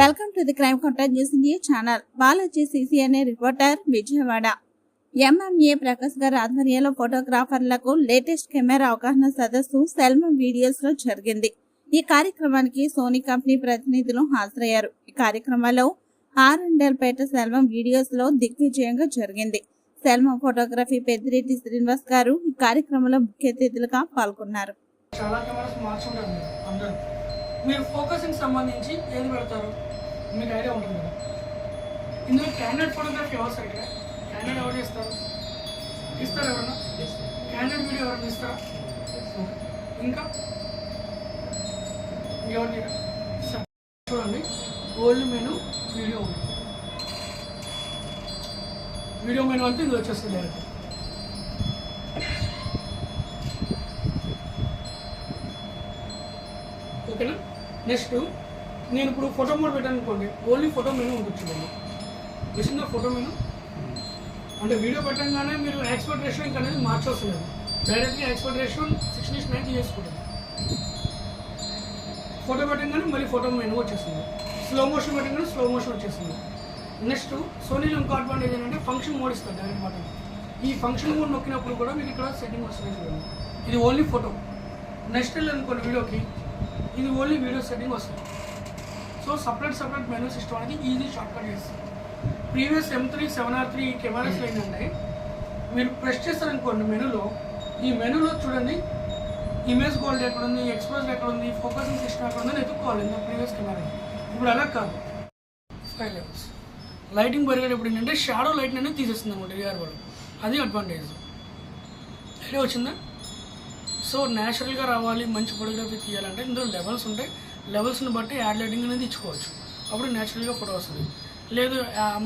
Welcome to the crime counter news India channel Balaji CCNA reporter Vijayawada. MMA Prakash గారి ఆధ్వర్యంలో ఫోటోగ్రాఫర్లకు latest camera అవగాహన సదస్సు సెల్మన్ వీడియోస్లో జరిగింది. ఈ కార్యక్రమానికి సోనీ కంపెనీ ప్రతినిధులు హాజరయ్యారు. ఈ కార్యక్రమంలో ఆర్ఎండల్పేట సెల్వం వీడియోస్లో దిగ్విజయంగా జరిగింది. సెల్వం ఫోటోగ్రఫీ పెద్దిరెడ్డి శ్రీనివాస్ గారు ఈ కార్యక్రమంలో ముఖ్య అతిథులుగా పాల్గొన్నారు. చాలా కెమెరాస్ మార్చుంటారు మీరు. ఫోకసింగ్ సంబంధించి ఏది పెడతారు? మీకు ఐడియా ఉంటుంది? కదా ఇందులో క్యాండిడేట్ ఫోటోగ్రఫీ ఎవరు ఇక్కడ? క్యాండిడేట్ ఎవరు చేస్తారు? ఇస్తారు ఎవరన్నా? క్యాండిడేట్ వీడియో ఎవరన్నా ఇస్తారా? ఇంకా? ఇంకెవరు చూడండి. ఓల్డ్ మెను వీడియో ఉంది. వీడియో మెను అంటే ఇది వచ్చేస్తుంది డైరెక్ట్ ఓకేనా నెక్స్ట్ నేను ఇప్పుడు ఫోటో మోడ్ పెట్టాను అనుకోండి ఓన్లీ ఫోటో మెనూ ఉంటుంది చూడండి ఫోటో మెనూ అంటే వీడియో పెట్టంగానే మీరు ఎక్స్పర్ట్ రేషియో ఇంకా అనేది మార్చవసలేదు. డైరెక్ట్గా ఎక్స్పర్ట్ రేషియో సిక్స్టీ నైన్టీ చేసుకుంటుంది ఫోటో పెట్టంగానే మళ్ళీ ఫోటో మెనూ వచ్చేస్తుంది. స్లో మోషన్ పెట్టంగానే స్లో మోషన్ వచ్చేస్తుంది. నెక్స్ట్ సోనీలో ఇంకో అడ్వాంటేజ్ ఏంటంటే ఫంక్షన్ మోడ్ ఇస్తారు డైరెక్ట్ బటన్ ఈ ఫంక్షన్ మోడ్ నొక్కినప్పుడు కూడా మీకు ఇక్కడ సెట్టింగ్ వస్తుంది చూడండి. ఇది ఓన్లీ ఫోటో నెక్స్ట్ అనుకోండి వీడియోకి ఇది ఓన్లీ వీడియో సెట్టింగ్ వస్తుంది. So separate separate menu system అనేది ఈజీ షార్ట్ కట్ చేస్తుంది previous M three seven R three cameras ఏంటంటే మీరు ప్రెస్ చేస్తారనుకోండి మెనూలో ఈ మెనూలో చూడండి ఇమేజ్ గోల్డ్ ఎక్కడ ఉంది ఎక్స్ప్రెస్ ఎక్కడ ఉంది ఫోకసింగ్ సిస్టమ్ ఎక్కడ ఉందని ఎత్తుక్కోవాలి ఇంకా ప్రీవియస్ కెమెరా ఇప్పుడు అలా కాదు. ఫైవ్ లెవెల్స్ లైటింగ్ పెరిగేటప్పుడు ఏంటంటే షాడో లైట్ అనేది తీసేస్తుంది అనమాట డిఆర్ వాళ్ళు. అది అడ్వాంటేజ్ ఐడియా వచ్చిందా? సో న్యాచురల్గా రావాలి మంచి ఫోటోగ్రఫీ తీయాలంటే ఇందులో లెవెల్స్ ఉంటాయి. లెవెల్స్ని బట్టి యాడ్ లైటింగ్ అనేది ఇచ్చుకోవచ్చు. అప్పుడు న్యాచురల్గా ఫోటో వస్తుంది. లేదు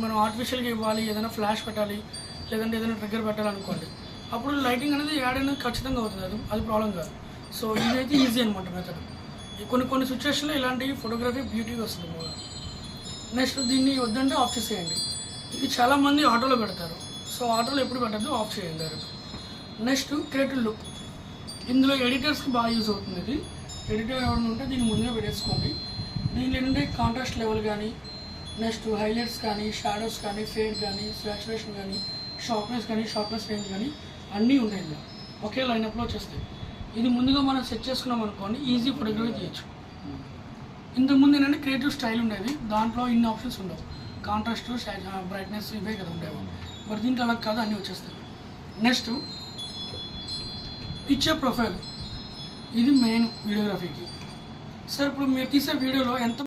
మనం ఆర్టిఫిషియల్గా ఇవ్వాలి ఏదైనా ఫ్లాష్ పెట్టాలి లేదంటే ఏదైనా ట్రిగ్గర్ పెట్టాలనుకోండి అప్పుడు లైటింగ్ అనేది యాడ్ అనేది ఖచ్చితంగా అవుతుంది. అది అది ప్రాబ్లం కాదు. సో ఇదైతే ఈజీ అనమాట మెథడ్ కొన్ని కొన్ని సిచ్యువేషన్లో ఇలాంటి ఫోటోగ్రఫీ బ్యూటీగా వస్తుంది బాగా నెక్స్ట్ దీన్ని వద్దంటే ఆఫ్ చేసేయండి. ఇది చాలామంది ఆటోలో పెడతారు. సో ఆటోలో ఎప్పుడు పెట్టద్దు ఆఫ్ చేయండి డైరెక్ట్ నెక్స్ట్ క్రియేటివ్ లుక్ ఇందులో ఎడిటర్స్కి బాగా యూజ్ అవుతుంది ఇది. ఎడిటర్ ఎవరైనా ఉంటే దీన్ని ముందుగా పెట్టేసుకోండి. దీనిలో ఏంటంటే కాంట్రాస్ట్ లెవెల్ కానీ నెక్స్ట్ హైలైట్స్ కానీ షాడోస్ కానీ ఫేడ్ కానీ సాచురేషన్ కానీ షార్ప్నెస్ కానీ షార్ప్నెస్ రేంజ్ కానీ అన్నీ ఉంటాయి ఇందులో. ఒకే లైనప్లో వచ్చేస్తాయి. ఇది ముందుగా మనం సెట్ చేసుకున్నాం అనుకోండి ఈజీ ఫోటోగ్రఫీ చేయొచ్చు. ఇంతకుముందు ఏంటంటే క్రియేటివ్ స్టైల్ ఉండేది దాంట్లో ఇన్ని ఆప్షన్స్ ఉండవు. కాంట్రాస్ట్ బ్రైట్నెస్ ఇవే కదా ఉండేవి. మరి దీంట్లో అలా కాదు అన్నీ వచ్చేస్తాయి. నెక్స్ట్ పిక్చర్ ప్రొఫైల్ ఇది మెయిన్ వీడియోగ్రఫీకి సార్ ఇప్పుడు మీరు తీసే వీడియోలో ఎంత